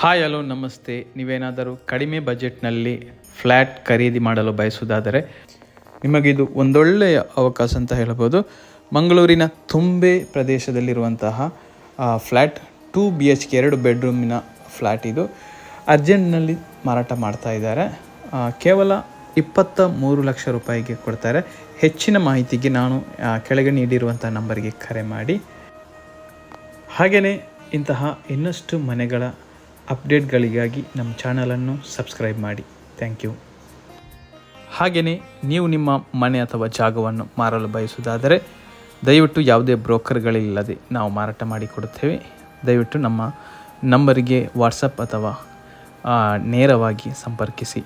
Hi hello ನಮಸ್ತೆ. ನೀವೇನಾದರೂ ಕಡಿಮೆ ಬಜೆಟ್ನಲ್ಲಿ ಫ್ಲ್ಯಾಟ್ ಖರೀದಿ ಮಾಡಲು ಬಯಸುವುದಾದರೆ ನಿಮಗಿದು ಒಂದೊಳ್ಳೆಯ ಅವಕಾಶ ಅಂತ ಹೇಳ್ಬೋದು. ಮಂಗಳೂರಿನ Thumbe ಪ್ರದೇಶದಲ್ಲಿರುವಂತಹ flat two B H K ಎರಡು ಬೆಡ್ರೂಮಿನ ಫ್ಲ್ಯಾಟ್ ಇದು. ಅರ್ಜೆಂಟ್ನಲ್ಲಿ ಮಾರಾಟ ಮಾಡ್ತಾ ಇದ್ದಾರೆ. ಕೇವಲ ಇಪ್ಪತ್ತ ಮೂರು ಲಕ್ಷ ರೂಪಾಯಿಗೆ ಕೊಡ್ತಾರೆ. ಹೆಚ್ಚಿನ ಮಾಹಿತಿಗೆ ನಾನು ಕೆಳಗೆ ನೀಡಿರುವಂಥ ನಂಬರ್ಗೆ ಕರೆ ಮಾಡಿ. ಹಾಗೆಯೇ ಇಂತಹ ಇನ್ನಷ್ಟು ಮನೆಗಳ ಅಪ್ಡೇಟ್ಗಳಿಗಾಗಿ ನಮ್ಮ ಚಾನಲನ್ನು ಸಬ್ಸ್ಕ್ರೈಬ್ ಮಾಡಿ. Thank you. ಹಾಗೆಯೇ ನೀವು ನಿಮ್ಮ ಮನೆ ಅಥವಾ ಜಾಗವನ್ನು ಮಾರಲು ಬಯಸುವುದಾದರೆ ದಯವಿಟ್ಟು ಯಾವುದೇ ಬ್ರೋಕರ್ಗಳಿಲ್ಲದೆ ನಾವು ಮಾರಾಟ ಮಾಡಿಕೊಡುತ್ತೇವೆ. ದಯವಿಟ್ಟು ನಮ್ಮ ನಂಬರಿಗೆ ವಾಟ್ಸಪ್ ಅಥವಾ ನೇರವಾಗಿ ಸಂಪರ್ಕಿಸಿ.